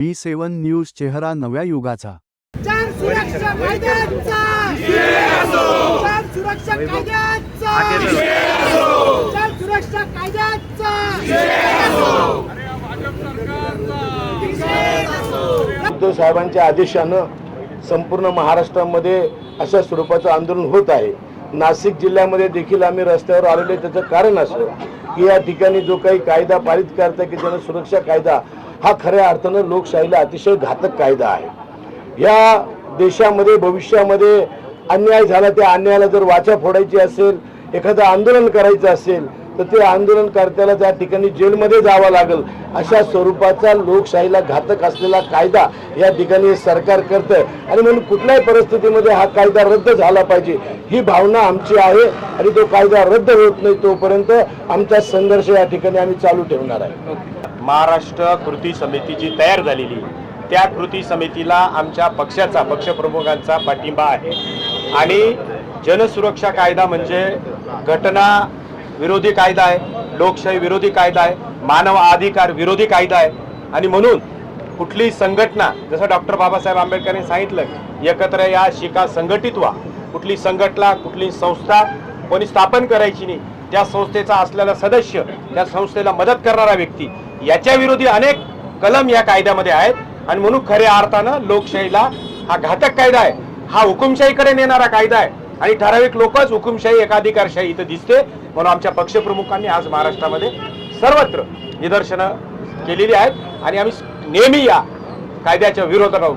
बी सेवन news चेहरा नव्या युगाचा. चार सुरक्षा कायद्याचा. चार सुरक्षा कायद्याचा. चार सुरक्षा कायद्याचा. उद्धव साहेबांच्या आदेशानं संपूर्ण महाराष्ट्रामध्ये अशा स्वरूपाचं आंदोलन होत आहे. नाशिक जिल्ह्यामध्ये देखील आम्ही रस्त्यावर आलेले त्याचं कारण असं की या ठिकाणी जो काही कायदा पारित करता की जन सुरक्षा कायदा हा खऱ्या अर्थानं लोकशाहीला अतिशय घातक कायदा आहे. या देशामध्ये भविष्यामध्ये अन्याय झाला त्या अन्यायाला जर वाचा फोडायची असेल एखादं आंदोलन करायचं असेल तर ते आंदोलनकर्त्याला त्या ठिकाणी जेलमध्ये जावं लागेल. अशा स्वरूपाचा लोकशाहीला घातक असलेला कायदा या ठिकाणी सरकार करतं आणि म्हणून कुठल्याही परिस्थितीमध्ये हा कायदा रद्द झाला पाहिजे ही भावना आमची आहे आणि तो कायदा रद्द होत नाही तोपर्यंत आमचा संघर्ष या ठिकाणी आम्ही चालू ठेवणार आहे. महाराष्ट्र कृती समिती जी तयार झालेली. आहे, त्या कृती समितीला आमच्या पक्षाचा पक्षप्रमुखांचा पाठिंबा आहे. आणि जनसुरक्षा कायदा म्हणजे घटना विरोधी कायदा आहे लोकशाही विरोधी कायदा आहे मानव अधिकार विरोधी कायदा आहे. आणि म्हणून कुठलीही संघटना जसं डॉक्टर बाबासाहेब आंबेडकरांनी सांगितलं एकत्र या शिका संघटित व्हा. कुठली संघटना कुठली संस्था कोणी स्थापन करायची नाही त्या संस्थेचा असलेला सदस्य त्या संस्थेला मदत करणारा व्यक्ती याच्या विरोधी अनेक कलम या कायद्यामध्ये आहेत. आणि म्हणून खऱ्या अर्थानं लोकशाहीला हा घातक कायदा आहे. हा हुकुमशाहीकडे नेणारा कायदा आहे. आणि ठराविक लोकच हुकुमशाही एकाधिकारशाही इथं दिसते. म्हणून आमच्या पक्षप्रमुखांनी आज महाराष्ट्रामध्ये सर्वत्र निदर्शनं केलेली आहेत. आणि आम्ही नेहमी या कायद्याच्या विरोधात आहोत